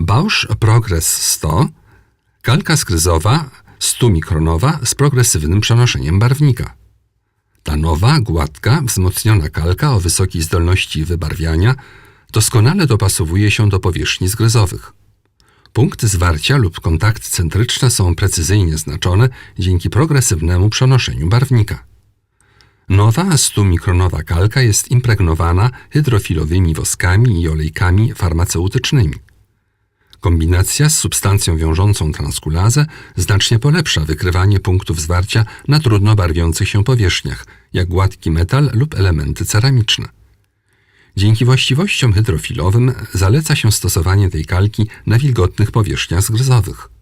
Bausch Progress 100, kalka skryzowa 100 mikronowa z progresywnym przenoszeniem barwnika. Ta nowa, gładka, wzmocniona kalka o wysokiej zdolności wybarwiania doskonale dopasowuje się do powierzchni zgryzowych. Punkty zwarcia lub kontakty centryczne są precyzyjnie znaczone dzięki progresywnemu przenoszeniu barwnika. Nowa 100-mikronowa kalka jest impregnowana hydrofilowymi woskami i olejkami farmaceutycznymi. Kombinacja z substancją wiążącą transkulazę znacznie polepsza wykrywanie punktów zwarcia na trudno barwiących się powierzchniach, jak gładki metal lub elementy ceramiczne. Dzięki właściwościom hydrofilowym zaleca się stosowanie tej kalki na wilgotnych powierzchniach zgryzowych.